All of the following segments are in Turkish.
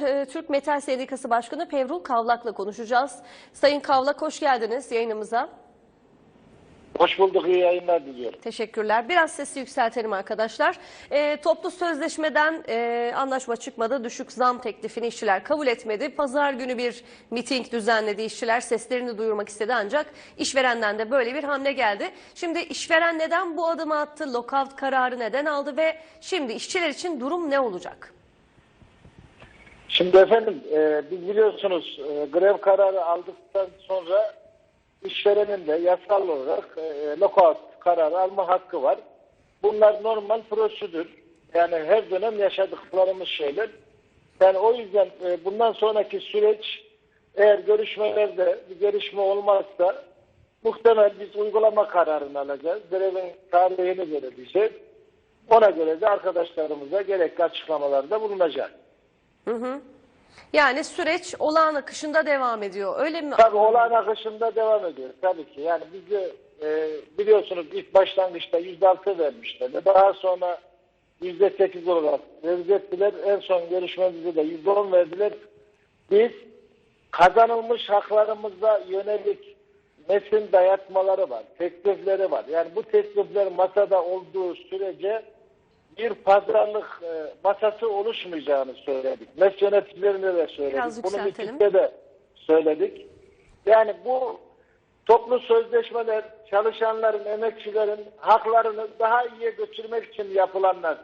Ee, Türk Metal Sendikası Başkanı Pevrul Kavlak'la konuşacağız. Sayın Kavlak hoş geldiniz yayınımıza. Hoş bulduk, iyi yayınlar diliyorum. Teşekkürler. Biraz sesi yükseltelim arkadaşlar. Ee, toplu sözleşmeden e, anlaşma çıkmadı. Düşük zam teklifini işçiler kabul etmedi. Pazar günü bir miting düzenledi. İşçiler seslerini duyurmak istedi ancak işverenden de böyle bir hamle geldi. Şimdi işveren neden bu adımı attı? Lockout kararı neden aldı ve şimdi işçiler için durum ne olacak? Şimdi efendim, e, biz biliyorsunuz e, grev kararı aldıktan sonra işverenin de yasal olarak e, lockout kararı alma hakkı var. Bunlar normal prosedür. Yani her dönem yaşadıklarımız şeyler. Yani o yüzden e, bundan sonraki süreç eğer görüşmelerde bir gelişme olmazsa muhtemel biz uygulama kararını alacağız. Grevin tarihini belirleyeceğiz. Ona göre de arkadaşlarımıza gerekli açıklamalarda bulunacağız. Yani süreç olağan akışında devam ediyor. Öyle mi? Tabii olağan akışında devam ediyor tabii ki. Yani bizi e, biliyorsunuz ilk başlangıçta yüzde altı vermişlerdi. Daha sonra yüzde sekiz olarak revize ettiler. En son görüşmemizde de yüzde on verdiler. Biz kazanılmış haklarımıza yönelik mesin dayatmaları var, teklifleri var. Yani bu teklifler masada olduğu sürece bir pazarlık e, masası oluşmayacağını söyledik. MES yöneticilerine de söyledik. Biraz Bunu mitingde de söyledik. Yani bu toplu sözleşmeler çalışanların, emekçilerin haklarını daha iyiye götürmek için yapılanlar,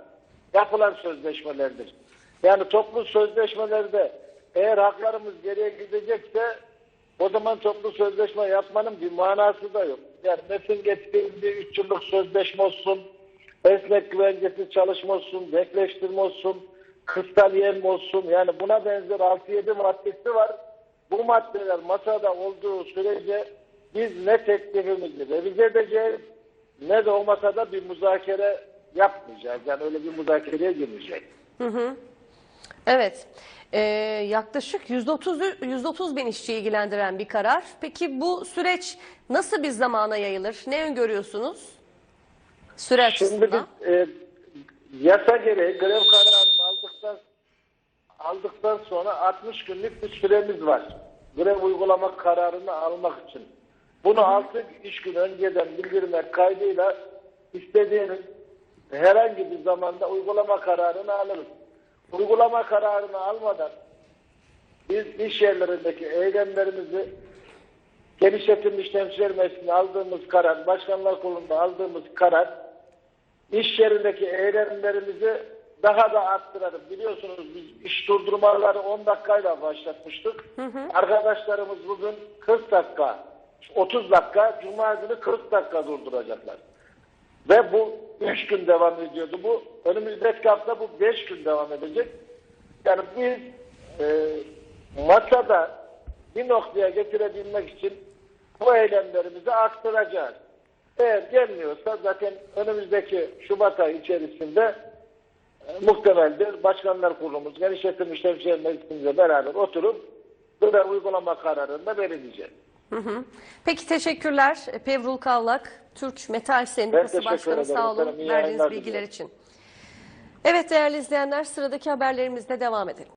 yapılan sözleşmelerdir. Yani toplu sözleşmelerde eğer haklarımız geriye gidecekse o zaman toplu sözleşme yapmanın bir manası da yok. Yani MES'in getirdiği 3 yıllık sözleşme olsun, esnek güvencesiz çalışma olsun, denkleştirme olsun, kristal yem olsun. Yani buna benzer 6-7 maddesi var. Bu maddeler masada olduğu sürece biz ne teklifimizi revize edeceğiz ne de o masada bir müzakere yapmayacağız. Yani öyle bir müzakereye girmeyeceğiz. Evet. Ee, yaklaşık %30, %30 bin işçi ilgilendiren bir karar. Peki bu süreç nasıl bir zamana yayılır? Ne öngörüyorsunuz? Süre Şimdi açısından. biz e, yasa gereği grev kararını aldıktan aldıktan sonra 60 günlük bir süremiz var. Grev uygulama kararını almak için. Bunu 6 iş gün önceden bildirmek kaydıyla istediğiniz herhangi bir zamanda uygulama kararını alırız. Uygulama kararını almadan biz iş yerlerindeki eylemlerimizi genişletilmiş temsilciler meclisinde aldığımız karar, başkanlar kurulunda aldığımız karar iş yerindeki eylemlerimizi daha da arttıralım. Biliyorsunuz biz iş durdurmaları 10 dakikayla başlatmıştık. Arkadaşlarımız bugün 40 dakika, 30 dakika, Cuma günü 40 dakika durduracaklar. Ve bu 3 gün devam ediyordu. Bu önümüzdeki hafta bu 5 gün devam edecek. Yani biz e, masada bir noktaya getirebilmek için bu eylemlerimizi arttıracağız. Eğer gelmiyorsa zaten önümüzdeki Şubat ayı içerisinde e, muhtemeldir. Başkanlar Kurulumuz, Genişletilmiş Temsil Meclisimizle beraber oturup böyle uygulama kararını da belirleyeceğiz. Hı hı. Peki teşekkürler. Pevrul Kavlak, Türk Metal Sendikası Başkanı sağ olun efendim. Verdiğiniz bilgiler için. Evet değerli izleyenler sıradaki haberlerimizle devam edelim.